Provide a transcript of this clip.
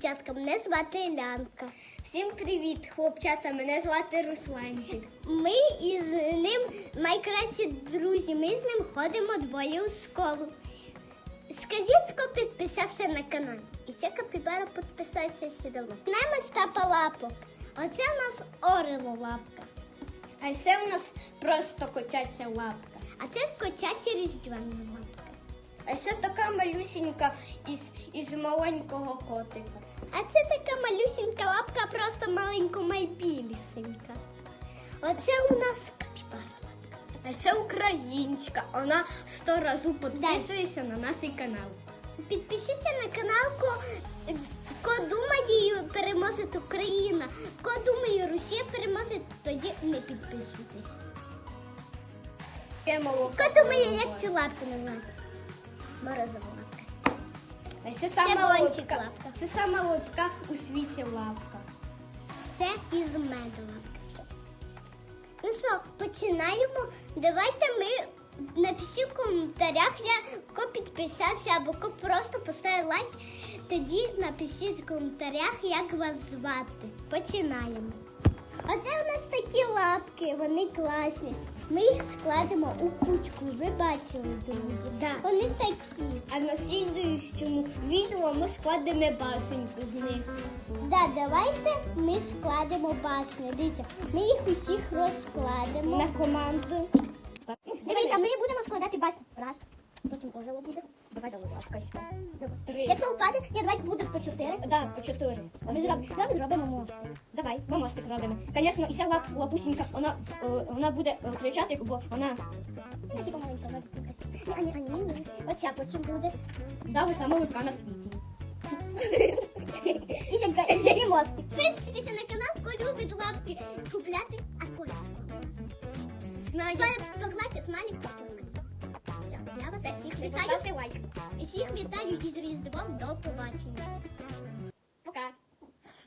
дівчатка, мене звати Ілянка. Всім привіт, хлопчата! Мене звати Русланчик. Ми із ним найкращі друзі. Ми з ним ходимо двоє у школу. Скажіть, хто підписався на канал. І це капібара підписався сідало. Нами стапа лапок. Оце у нас орело лапка. А це у нас просто котяча лапка. А це котяча різдвяна лапка. А це така малюсінька із, із маленького котика. А це така малюсінька лапка, просто маленько майбілісенька. Оце у нас капібара. А це українська. Вона сто разів підписується на наш канал. Підпишіться на канал, ко, думає переможет Україна. Ко думає Росія переможе, тоді не підписуйтесь. Ко думає, як цю лапку назвати? Морозова лапка. Це сама лапка. лапка. Це сама лапка у світі лапка. Це із меду лапка. Ну що, починаємо. Давайте ми напишіть в коментарях, я ко підписався або ко просто поставив лайк. Тоді напишіть в коментарях, як вас звати. Починаємо. Оце у нас такі лапки, вони класні. Ми їх складемо у кучку. Ви бачили, друзі. Да. Вони такі. А на слідуючому відео ми складемо басеньку з них. Да, давайте ми складемо башню. Дивіться, ми їх усіх розкладемо. На команду. Дивіться, ми будемо складати башню. Раз, потім буде. Давай давай. Три. Якщо впаде, ні, давайте буде по чотири. Да, по чотири. Ми зробимо, давай зробимо мост. Давай, ми мостик робимо. Звісно, і ця лап, лапусінька, вона, е, вона буде е, кричати, бо вона типа маленька. Ні, Ані, ані, ні. Оця потім буде. дали саме липка на світі. І зяга- і мостик. Підписуйтеся на канал, хто любить лапки купляти, а Коля Знаю. Лайк. Всіх вітаю із Різдвом до побачення.